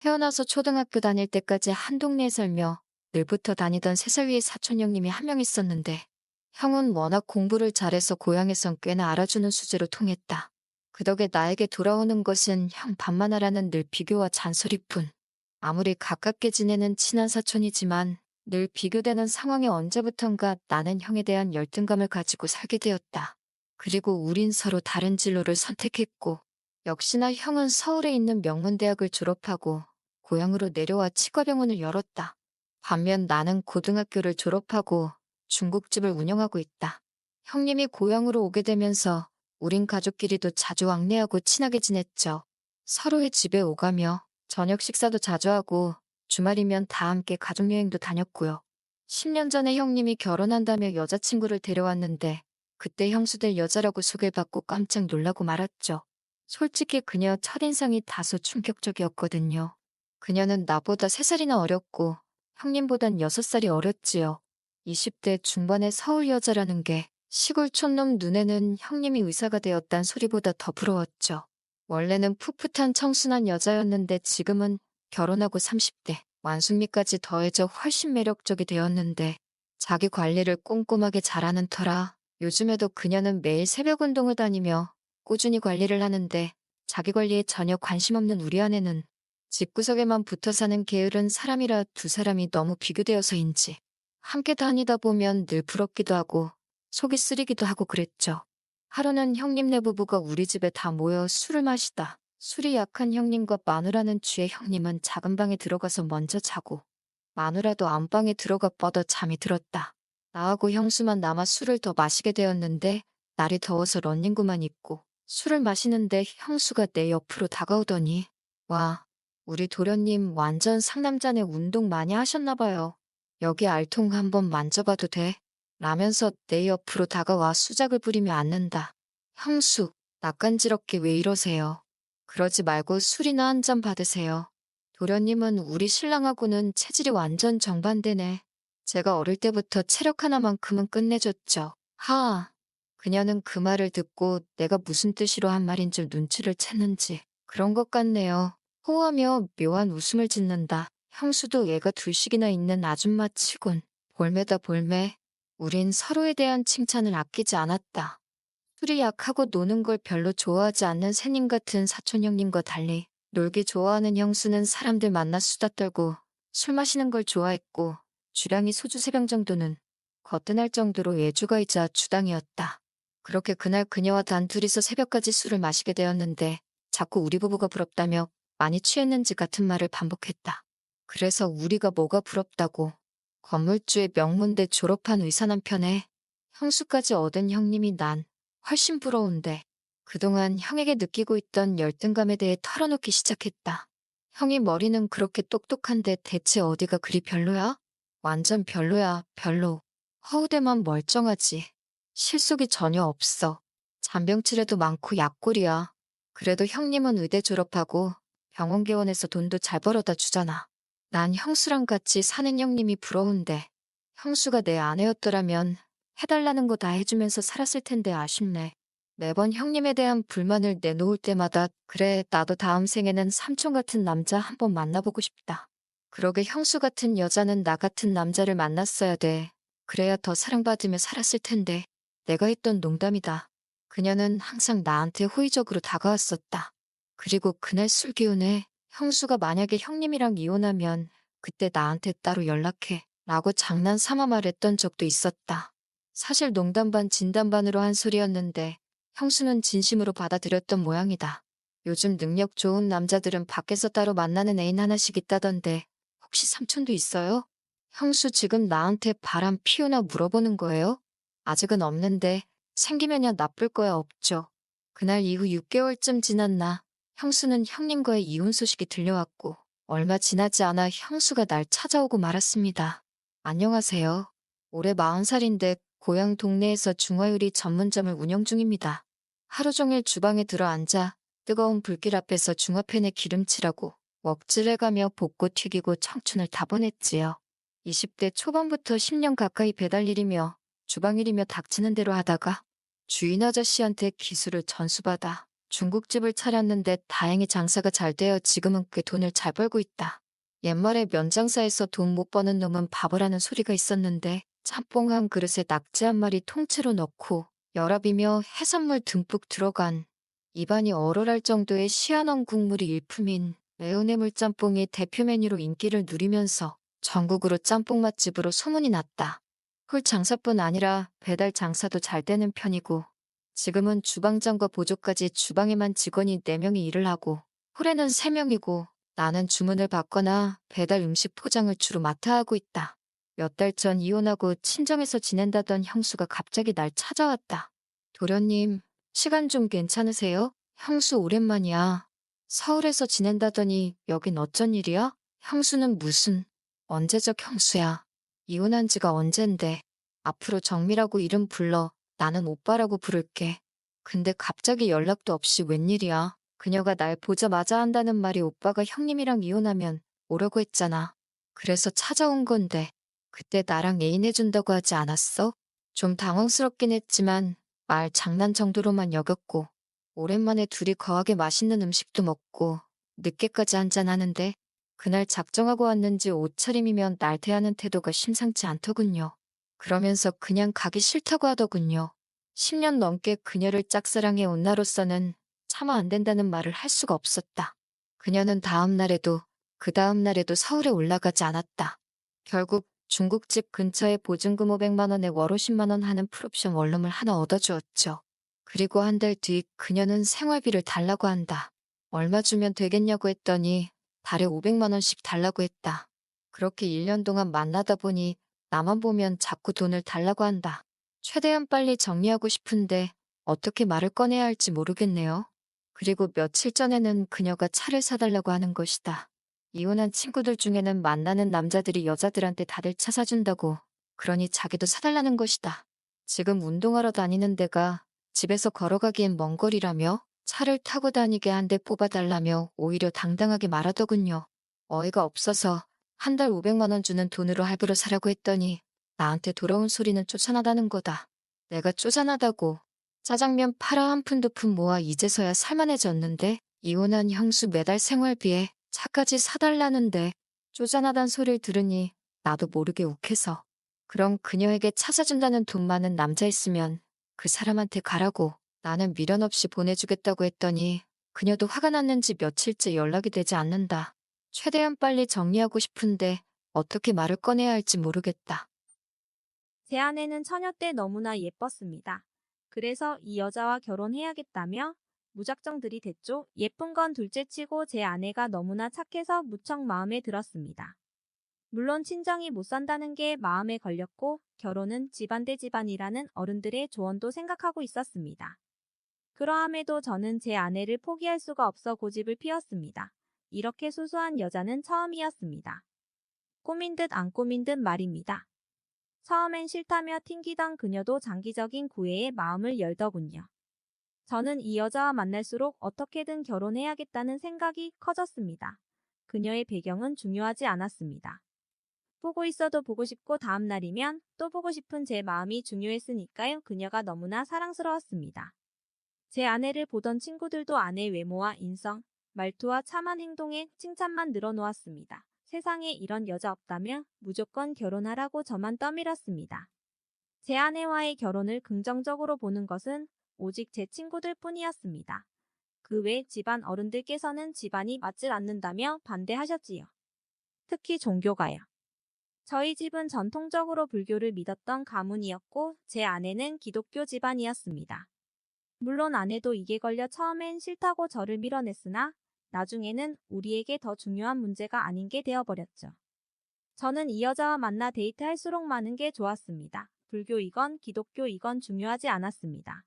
태어나서 초등학교 다닐 때까지 한 동네에 살며 늘부터 다니던 세살 위의 사촌 형님이 한 명 있었는데 형은 워낙 공부를 잘해서 고향에선 꽤나 알아주는 수제로 통했다. 그 덕에 나에게 돌아오는 것은 형 밥만 하라는 늘 비교와 잔소리뿐. 아무리 가깝게 지내는 친한 사촌이지만 늘 비교되는 상황에 언제부턴가 나는 형에 대한 열등감을 가지고 살게 되었다. 그리고 우린 서로 다른 진로를 선택했고 역시나 형은 서울에 있는 명문대학을 졸업하고 고향으로 내려와 치과병원을 열었다. 반면 나는 고등학교를 졸업하고 중국집을 운영하고 있다. 형님이 고향으로 오게 되면서 우린 가족끼리도 자주 왕래하고 친하게 지냈죠. 서로의 집에 오가며 저녁 식사도 자주 하고 주말이면 다 함께 가족여행도 다녔고요. 10년 전에 형님이 결혼한다며 여자친구를 데려왔는데 그때 형수될 여자라고 소개받고 깜짝 놀라고 말았죠. 솔직히 그녀 첫인상이 다소 충격적이었거든요. 그녀는 나보다 3살이나 어렸고 형님보단 6살이 어렸지요. 20대 중반의 서울 여자라는 게 시골 촌놈 눈에는 형님이 의사가 되었단 소리보다 더 부러웠죠. 원래는 풋풋한 청순한 여자였는데 지금은 결혼하고 30대 완숙미까지 더해져 훨씬 매력적이 되었는데 자기 관리를 꼼꼼하게 잘하는 터라 요즘에도 그녀는 매일 새벽 운동을 다니며 꾸준히 관리를 하는데 자기 관리에 전혀 관심 없는 우리 아내는 집구석에만 붙어 사는 게으른 사람이라 두 사람이 너무 비교되어서인지 함께 다니다 보면 늘 부럽기도 하고 속이 쓰리기도 하고 그랬죠. 하루는 형님네 부부가 우리 집에 다 모여 술을 마시다. 술이 약한 형님과 마누라는 취해 형님은 작은 방에 들어가서 먼저 자고 마누라도 안방에 들어가 뻗어 잠이 들었다. 나하고 형수만 남아 술을 더 마시게 되었는데 날이 더워서 런닝구만 입고 술을 마시는데 형수가 내 옆으로 다가오더니 와 우리 도련님 완전 상남자네 운동 많이 하셨나 봐요. 여기 알통 한번 만져봐도 돼? 라면서 내 옆으로 다가와 수작을 부리며 앉는다. 형수, 낯간지럽게 왜 이러세요? 그러지 말고 술이나 한 잔 받으세요. 도련님은 우리 신랑하고는 체질이 완전 정반대네. 제가 어릴 때부터 체력 하나만큼은 끝내줬죠. 하. 그녀는 그 말을 듣고 내가 무슨 뜻으로 한 말인 줄 눈치를 챘는지 그런 것 같네요. 호하며 묘한 웃음을 짓는다. 형수도 얘가 둘씩이나 있는 아줌마 치곤 볼매다 볼매. 우린 서로에 대한 칭찬을 아끼지 않았다. 술이 약하고 노는 걸 별로 좋아하지 않는 새님 같은 사촌 형님과 달리 놀기 좋아하는 형수는 사람들 만나 수다 떨고 술 마시는 걸 좋아했고 주량이 소주 세병 정도는 거뜬할 정도로 예주가이자 주당이었다. 그렇게 그날 그녀와 단둘이서 새벽까지 술을 마시게 되었는데 자꾸 우리 부부가 부럽다며 많이 취했는지 같은 말을 반복했다. 그래서 우리가 뭐가 부럽다고 건물주의 명문대 졸업한 의사 남편에 형수까지 얻은 형님이 난 훨씬 부러운데 그동안 형에게 느끼고 있던 열등감에 대해 털어놓기 시작했다. 형이 머리는 그렇게 똑똑한데 대체 어디가 그리 별로야? 완전 별로야, 별로. 허우대만 멀쩡하지. 실속이 전혀 없어. 잔병치레도 많고 약골이야. 그래도 형님은 의대 졸업하고 병원 개원해서 돈도 잘 벌어다 주잖아. 난 형수랑 같이 사는 형님이 부러운데 형수가 내 아내였더라면 해달라는 거 다 해주면서 살았을 텐데 아쉽네. 매번 형님에 대한 불만을 내놓을 때마다 그래 나도 다음 생에는 삼촌 같은 남자 한번 만나보고 싶다. 그러게 형수 같은 여자는 나 같은 남자를 만났어야 돼. 그래야 더 사랑받으며 살았을 텐데 내가 했던 농담이다. 그녀는 항상 나한테 호의적으로 다가왔었다. 그리고 그날 술 기운에 형수가 만약에 형님이랑 이혼하면 그때 나한테 따로 연락해 라고 장난 삼아 말했던 적도 있었다. 사실 농담 반 진담 반으로 한 소리였는데 형수는 진심으로 받아들였던 모양이다. 요즘 능력 좋은 남자들은 밖에서 따로 만나는 애인 하나씩 있다던데 혹시 삼촌도 있어요? 형수 지금 나한테 바람 피우나 물어보는 거예요? 아직은 없는데 생기면야 나쁠 거야 없죠. 그날 이후 6개월쯤 지났나 형수는 형님과의 이혼 소식이 들려왔고 얼마 지나지 않아 형수가 날 찾아오고 말았습니다. 안녕하세요. 올해 40살인데 고향 동네에서 중화요리 전문점을 운영 중입니다. 하루 종일 주방에 들어 앉아 뜨거운 불길 앞에서 중화팬에 기름칠하고 먹질해가며 볶고 튀기고 청춘을 다 보냈지요. 20대 초반부터 10년 가까이 배달일이며 주방일이며 닥치는 대로 하다가 주인 아저씨한테 기술을 전수받아 중국집을 차렸는데 다행히 장사가 잘 되어 지금은 꽤 돈을 잘 벌고 있다. 옛말에 면장사에서 돈 못 버는 놈은 바보라는 소리가 있었는데 짬뽕 한 그릇에 낙지 한 마리 통째로 넣고 열압이며 해산물 듬뿍 들어간 입안이 얼얼할 정도의 시원한 국물이 일품인 매운 해물 짬뽕이 대표 메뉴로 인기를 누리면서 전국으로 짬뽕 맛집으로 소문이 났다. 홀 장사뿐 아니라 배달 장사도 잘 되는 편이고 지금은 주방장과 보조까지 주방에만 직원이 4명이 일을 하고 홀에는 3명이고 나는 주문을 받거나 배달 음식 포장을 주로 맡아 하고 있다. 몇 달 전 이혼하고 친정에서 지낸다던 형수가 갑자기 날 찾아왔다. 도련님, 시간 좀 괜찮으세요? 형수 오랜만이야. 서울에서 지낸다더니 여긴 어쩐 일이야? 형수는 무슨 언제적 형수야. 이혼한 지가 언젠데. 앞으로 정미라고 이름 불러 나는 오빠라고 부를게. 근데 갑자기 연락도 없이 웬일이야. 그녀가 날 보자마자 한다는 말이 오빠가 형님이랑 이혼하면 오라고 했잖아. 그래서 찾아온 건데 그때 나랑 애인해준다고 하지 않았어? 좀 당황스럽긴 했지만 말 장난 정도로만 여겼고 오랜만에 둘이 거하게 맛있는 음식도 먹고 늦게까지 한잔하는데 그날 작정하고 왔는지 옷차림이면 날 대하는 태도가 심상치 않더군요. 그러면서 그냥 가기 싫다고 하더군요. 10년 넘게 그녀를 짝사랑해 온 나로서는 차마 안 된다는 말을 할 수가 없었다. 그녀는 다음 날에도 그 다음 날에도 서울에 올라가지 않았다. 결국 중국집 근처에 보증금 500만 원에 월 50만 원 하는 풀옵션 원룸을 하나 얻어주었죠. 그리고 한 달 뒤 그녀는 생활비를 달라고 한다. 얼마 주면 되겠냐고 했더니 달에 500만 원씩 달라고 했다. 그렇게 1년 동안 만나다 보니 나만 보면 자꾸 돈을 달라고 한다. 최대한 빨리 정리하고 싶은데 어떻게 말을 꺼내야 할지 모르겠네요. 그리고 며칠 전에는 그녀가 차를 사달라고 하는 것이다. 이혼한 친구들 중에는 만나는 남자들이 여자들한테 다들 차 사준다고. 그러니 자기도 사달라는 것이다. 지금 운동하러 다니는 데가 집에서 걸어가기엔 먼 거리라며 차를 타고 다니게 한 대 뽑아달라며 오히려 당당하게 말하더군요. 어이가 없어서 한 달 500만 원 주는 돈으로 할부로 사라고 했더니 나한테 돌아온 소리는 쫓아나다는 거다. 내가 쫓아나다고 짜장면 팔아 한 푼 두 푼 모아 이제서야 살만해졌는데 이혼한 형수 매달 생활비에 차까지 사달라는데 쪼잔하단 소리를 들으니 나도 모르게 욱해서 그럼 그녀에게 찾아준다는 돈 많은 남자 있으면 그 사람한테 가라고 나는 미련 없이 보내주겠다고 했더니 그녀도 화가 났는지 며칠째 연락이 되지 않는다. 최대한 빨리 정리하고 싶은데 어떻게 말을 꺼내야 할지 모르겠다. 제 아내는 처녀 때 너무나 예뻤습니다. 그래서 이 여자와 결혼해야겠다며 무작정 들이댔죠. 예쁜 건 둘째치고 제 아내가 너무나 착해서 무척 마음에 들었습니다. 물론 친정이 못 산다는 게 마음에 걸렸고 결혼은 집안 대 집안이라는 어른들의 조언도 생각하고 있었습니다. 그러함에도 저는 제 아내를 포기할 수가 없어 고집을 피웠습니다. 이렇게 소소한 여자는 처음이었습니다. 꾸민 듯 안 꾸민 듯 말입니다. 처음엔 싫다며 튕기던 그녀도 장기적인 구애에 마음을 열더군요. 저는 이 여자와 만날수록 어떻게든 결혼해야겠다는 생각이 커졌습니다. 그녀의 배경은 중요하지 않았습니다. 보고 있어도 보고 싶고 다음 날이면 또 보고 싶은 제 마음이 중요했으니까요. 그녀가 너무나 사랑스러웠습니다. 제 아내를 보던 친구들도 아내 외모와 인성, 말투와 참한 행동에 칭찬만 늘어놓았습니다. 세상에 이런 여자 없다며 무조건 결혼하라고 저만 떠밀었습니다. 제 아내와의 결혼을 긍정적으로 보는 것은 오직 제 친구들 뿐이었습니다. 그 외 집안 어른들께서는 집안이 맞질 않는다며 반대하셨지요. 특히 종교가요. 저희 집은 전통적으로 불교를 믿었던 가문이었고 제 아내는 기독교 집안이었습니다. 물론 아내도 이게 걸려 처음엔 싫다고 저를 밀어냈으나 나중에는 우리에게 더 중요한 문제가 아닌 게 되어버렸죠. 저는 이 여자와 만나 데이트할수록 많은 게 좋았습니다. 불교이건 기독교이건 중요하지 않았습니다.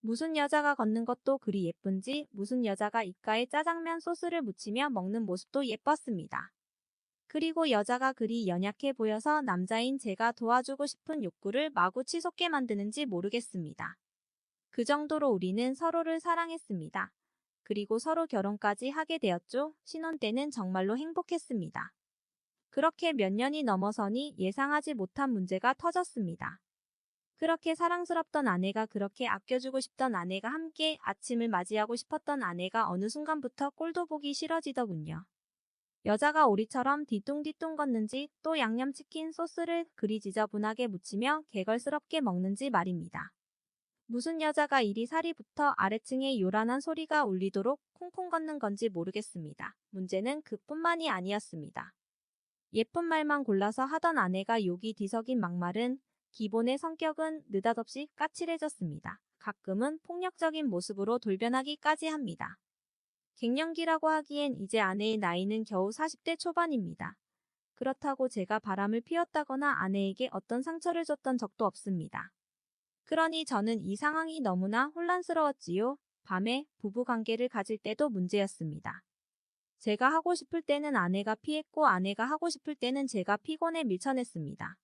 무슨 여자가 걷는 것도 그리 예쁜지 무슨 여자가 입가에 짜장면 소스를 묻히며 먹는 모습도 예뻤습니다. 그리고 여자가 그리 연약해 보여서 남자인 제가 도와주고 싶은 욕구를 마구 치솟게 만드는지 모르겠습니다. 그 정도로 우리는 서로를 사랑했습니다. 그리고 서로 결혼까지 하게 되었죠. 신혼 때는 정말로 행복했습니다. 그렇게 몇 년이 넘어서니 예상하지 못한 문제가 터졌습니다. 그렇게 사랑스럽던 아내가 그렇게 아껴주고 싶던 아내가 함께 아침을 맞이하고 싶었던 아내가 어느 순간부터 꼴도 보기 싫어지더군요. 여자가 오리처럼 뒤뚱뒤뚱 걷는지 또 양념치킨 소스를 그리 지저분하게 묻히며 개걸스럽게 먹는지 말입니다. 무슨 여자가 이리 살이부터 아래층에 요란한 소리가 울리도록 쿵쿵 걷는 건지 모르겠습니다. 문제는 그뿐만이 아니었습니다. 예쁜 말만 골라서 하던 아내가 욕이 뒤섞인 막말은 기본의 성격은 느닷없이 까칠해졌습니다. 가끔은 폭력적인 모습으로 돌변하기까지 합니다. 갱년기라고 하기엔 이제 아내의 나이는 겨우 40대 초반입니다. 그렇다고 제가 바람을 피웠다거나 아내에게 어떤 상처를 줬던 적도 없습니다. 그러니 저는 이 상황이 너무나 혼란스러웠지요. 밤에 부부 관계를 가질 때도 문제였습니다. 제가 하고 싶을 때는 아내가 피했고 아내가 하고 싶을 때는 제가 피곤에 밀쳐냈습니다.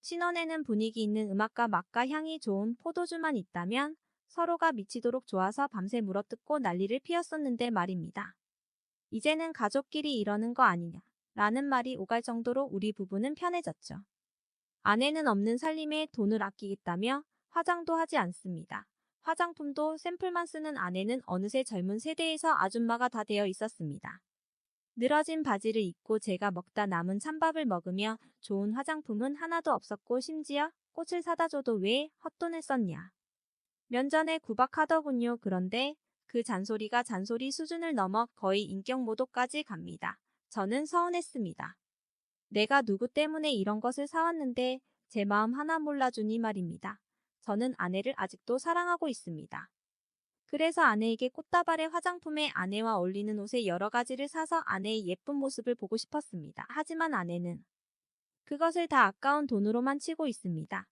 신혼에는 분위기 있는 음악과 맛과 향이 좋은 포도주만 있다면 서로가 미치도록 좋아서 밤새 물어뜯고 난리를 피웠었는데 말입니다. 이제는 가족끼리 이러는 거 아니냐 라는 말이 오갈 정도로 우리 부부는 편해졌죠. 아내는 없는 살림에 돈을 아끼겠다며 화장도 하지 않습니다. 화장품도 샘플만 쓰는 아내는 어느새 젊은 세대에서 아줌마가 다 되어 있었습니다. 늘어진 바지를 입고 제가 먹다 남은 찬밥을 먹으며 좋은 화장품은 하나도 없었고 심지어 꽃을 사다 줘도 왜 헛돈을 썼냐. 면전에 구박하더군요. 그런데 그 잔소리가 잔소리 수준을 넘어 거의 인격 모독까지 갑니다. 저는 서운했습니다. 내가 누구 때문에 이런 것을 사왔는데 제 마음 하나 몰라주니 말입니다. 저는 아내를 아직도 사랑하고 있습니다. 그래서 아내에게 꽃다발의 화장품에 아내와 어울리는 옷에 여러 가지를 사서 아내의 예쁜 모습을 보고 싶었습니다. 하지만 아내는 그것을 다 아까운 돈으로만 치고 있습니다.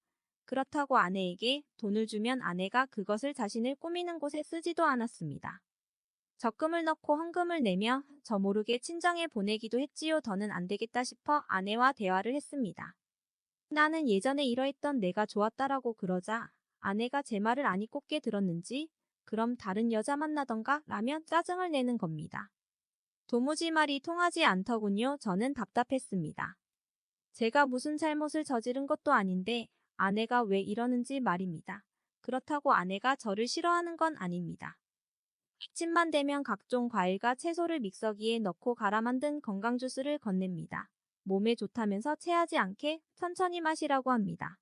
그렇다고 아내에게 돈을 주면 아내가 그것을 자신을 꾸미는 곳에 쓰지도 않았습니다. 적금을 넣고 헌금을 내며 저 모르게 친정에 보내기도 했지요. 더는 안 되겠다 싶어 아내와 대화를 했습니다. 나는 예전에 이러했던 내가 좋았다라고 그러자 아내가 제 말을 아니 꼽게 들었는지 그럼 다른 여자 만나던가 라며 짜증을 내는 겁니다. 도무지 말이 통하지 않더군요. 저는 답답했습니다. 제가 무슨 잘못을 저지른 것도 아닌데 아내가 왜 이러는지 말입니다. 그렇다고 아내가 저를 싫어하는 건 아닙니다. 아침만 되면 각종 과일과 채소를 믹서기에 넣고 갈아 만든 건강 주스를 건넵니다. 몸에 좋다면서 체하지 않게 천천히 마시라고 합니다.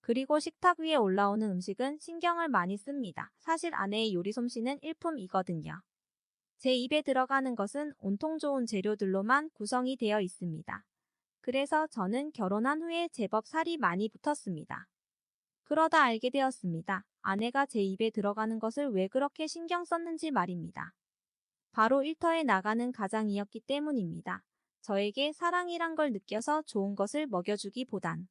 그리고 식탁 위에 올라오는 음식은 신경을 많이 씁니다. 사실 아내의 요리 솜씨는 일품이거든요. 제 입에 들어가는 것은 온통 좋은 재료들로만 구성이 되어 있습니다. 그래서 저는 결혼한 후에 제법 살이 많이 붙었습니다. 그러다 알게 되었습니다. 아내가 제 입에 들어가는 것을 왜 그렇게 신경 썼는지 말입니다. 바로 일터에 나가는 가장이었기 때문입니다. 저에게 사랑이란 걸 느껴서 좋은 것을 먹여주기보단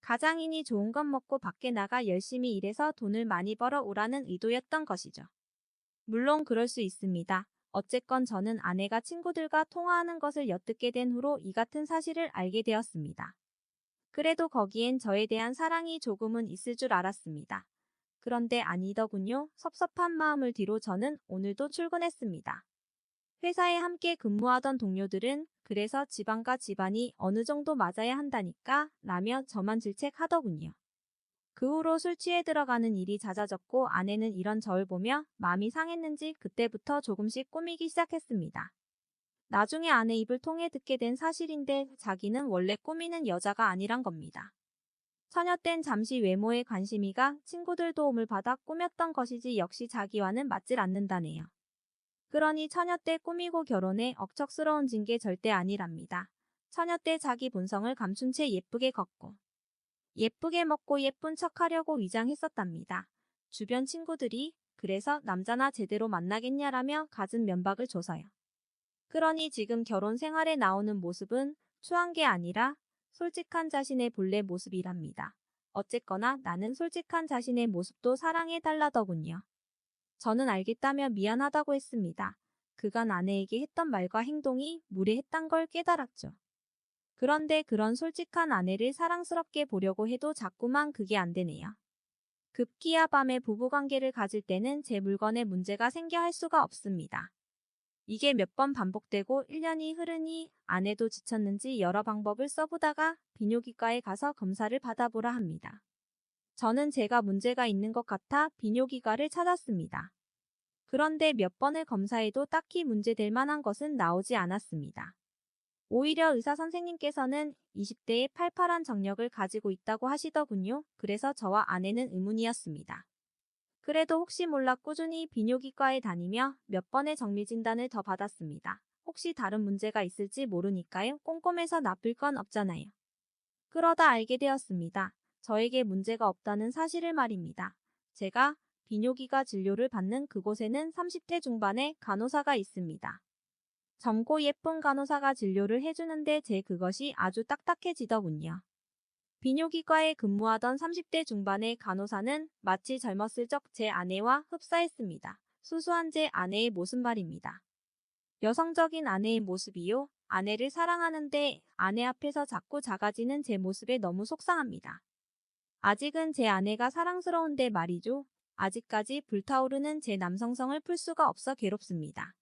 가장이니 좋은 것 먹고 밖에 나가 열심히 일해서 돈을 많이 벌어 오라는 의도였던 것이죠. 물론 그럴 수 있습니다. 어쨌건 저는 아내가 친구들과 통화하는 것을 엿듣게 된 후로 이 같은 사실을 알게 되었습니다. 그래도 거기엔 저에 대한 사랑이 조금은 있을 줄 알았습니다. 그런데 아니더군요. 섭섭한 마음을 뒤로 저는 오늘도 출근했습니다. 회사에 함께 근무하던 동료들은 그래서 집안과 집안이 어느 정도 맞아야 한다니까 라며 저만 질책하더군요. 그 후로 술 취해 들어가는 일이 잦아졌고 아내는 이런 저를 보며 마음이 상했는지 그때부터 조금씩 꾸미기 시작했습니다. 나중에 아내 입을 통해 듣게 된 사실인데 자기는 원래 꾸미는 여자가 아니란 겁니다. 처녀 땐 잠시 외모에 관심이가 친구들 도움을 받아 꾸몄던 것이지 역시 자기와는 맞질 않는다네요. 그러니 처녀 때 꾸미고 결혼해 억척스러운진 게 절대 아니랍니다. 처녀 때 자기 본성을 감춘 채 예쁘게 걷고 예쁘게 먹고 예쁜 척하려고 위장했었답니다. 주변 친구들이 그래서 남자나 제대로 만나겠냐라며 갖은 면박을 줘서요. 그러니 지금 결혼 생활에 나오는 모습은 추한 게 아니라 솔직한 자신의 본래 모습이랍니다. 어쨌거나 나는 솔직한 자신의 모습도 사랑해 달라더군요. 저는 알겠다며 미안하다고 했습니다. 그간 아내에게 했던 말과 행동이 무례했단 걸 깨달았죠. 그런데 그런 솔직한 아내를 사랑스럽게 보려고 해도 자꾸만 그게 안 되네요. 급기야 밤에 부부관계를 가질 때는 제 물건에 문제가 생겨 할 수가 없습니다. 이게 몇 번 반복되고 1년이 흐르니 아내도 지쳤는지 여러 방법을 써보다가 비뇨기과에 가서 검사를 받아보라 합니다. 저는 제가 문제가 있는 것 같아 비뇨기과를 찾았습니다. 그런데 몇 번을 검사해도 딱히 문제될 만한 것은 나오지 않았습니다. 오히려 의사 선생님께서는 20대에 팔팔한 정력을 가지고 있다고 하시더군요. 그래서 저와 아내는 의문이었습니다. 그래도 혹시 몰라 꾸준히 비뇨기과에 다니며 몇 번의 정밀 진단을 더 받았습니다. 혹시 다른 문제가 있을지 모르니까요. 꼼꼼해서 나쁠 건 없잖아요. 그러다 알게 되었습니다. 저에게 문제가 없다는 사실을 말입니다. 제가 비뇨기과 진료를 받는 그곳에는 30대 중반의 간호사가 있습니다. 젊고 예쁜 간호사가 진료를 해주는데 제 그것이 아주 딱딱해지더군요. 비뇨기과에 근무하던 30대 중반의 간호사는 마치 젊었을 적 제 아내와 흡사했습니다. 수수한 제 아내의 모습 말입니다. 여성적인 아내의 모습이요. 아내를 사랑하는데 아내 앞에서 자꾸 작아지는 제 모습에 너무 속상합니다. 아직은 제 아내가 사랑스러운데 말이죠. 아직까지 불타오르는 제 남성성을 풀 수가 없어 괴롭습니다.